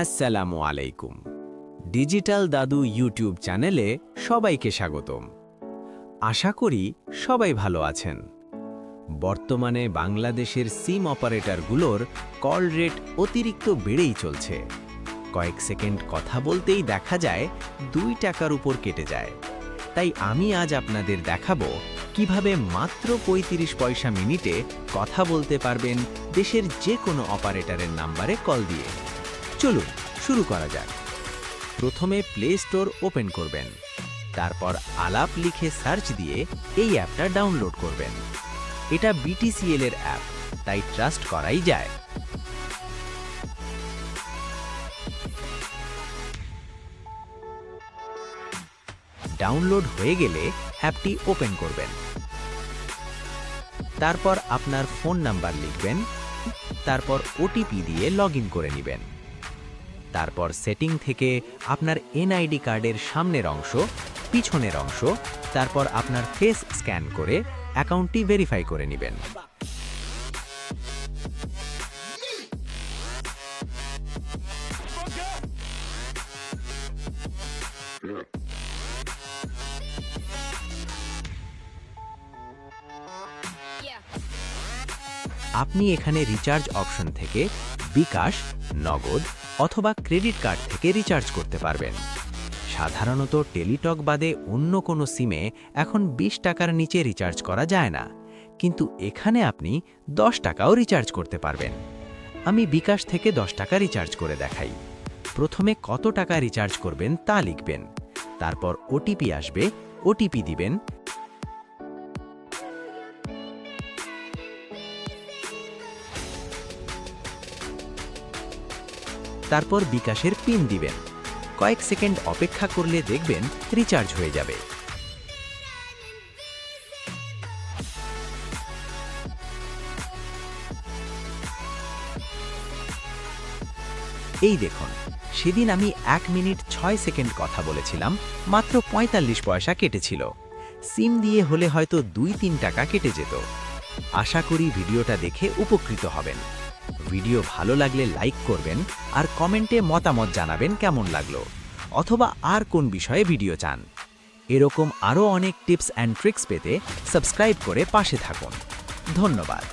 আসসালামু আলাইকুম। ডিজিটাল দাদু ইউটিউব চ্যানেলে সবাইকে স্বাগতম। আশা করি সবাই ভালো আছেন। বর্তমানে বাংলাদেশের সিম অপারেটরগুলোর কল রেট অতিরিক্ত বেড়েই চলছে। কয়েক সেকেন্ড কথা বলতেই দেখা যায় দুই টাকার উপর কেটে যায়। তাই আমি আজ আপনাদের দেখাবো কীভাবে মাত্র ৩৫ পয়সা মিনিটে কথা বলতে পারবেন দেশের যে কোনো অপারেটরের নাম্বারে কল দিয়ে। চলুন, শুরু করা যাক। প্রথমে প্লে স্টোর ওপেন করবেন। তারপর আলাপ লিখে সার্চ দিয়ে এই অ্যাপটা ডাউনলোড করবেন। এটা বিটিসিএল এর অ্যাপ তাই ট্রাস্ট করাই যায়। ডাউনলোড হয়ে গেলে অ্যাপটি ওপেন করবেন। তারপর আপনার ফোন নাম্বার লিখবেন, তারপর ওটিপি দিয়ে লগ করে নেবেন। তারপর সেটিং থেকে আপনার এনআইডি কার্ডের সামনের অংশ, পিছনের অংশ, তারপর আপনার ফেস স্ক্যান করে অ্যাকাউন্টটি ভেরিফাই করে নেবেন। আপনি এখানে রিচার্জ অপশন থেকে বিকাশ, নগদ অথবা ক্রেডিট কার্ড থেকে রিচার্জ করতে পারবেন। সাধারণত টেলিটক বাদে অন্য কোনো সিমে এখন ২০ টাকার নিচে রিচার্জ করা যায় না। কিন্তু এখানে আপনি ১০ টাকাও রিচার্জ করতে পারবেন। আমি বিকাশ থেকে ১০ টাকা রিচার্জ করে দেখাই। প্রথমে কত টাকা রিচার্জ করবেন তা লিখবেন। তারপর ওটিপি আসবে ওটিপি দিবেন তারপর বিকাশের পিন দিবেন। কয়েক সেকেন্ড অপেক্ষা করলে দেখবেন রিচার্জ হয়ে যাবে। এই দেখুন, সেদিন আমি এক মিনিট ছয় সেকেন্ড কথা বলেছিলাম, মাত্র ৪৫ পয়সা কেটেছিল। সিম দিয়ে হলে হয়তো দুই তিন টাকা কেটে যেত। আশা করি ভিডিওটা দেখে উপকৃত হবেন। ভিডিও ভালো লাগলে লাইক করবেন আর কমেন্টে মতামত জানাবেন কেমন লাগল, অথবা আর কোন বিষয়ে ভিডিও চান। এরকম আরও অনেক টিপস অ্যান্ড ট্রিক্স পেতে সাবস্ক্রাইব করে পাশে থাকুন। ধন্যবাদ।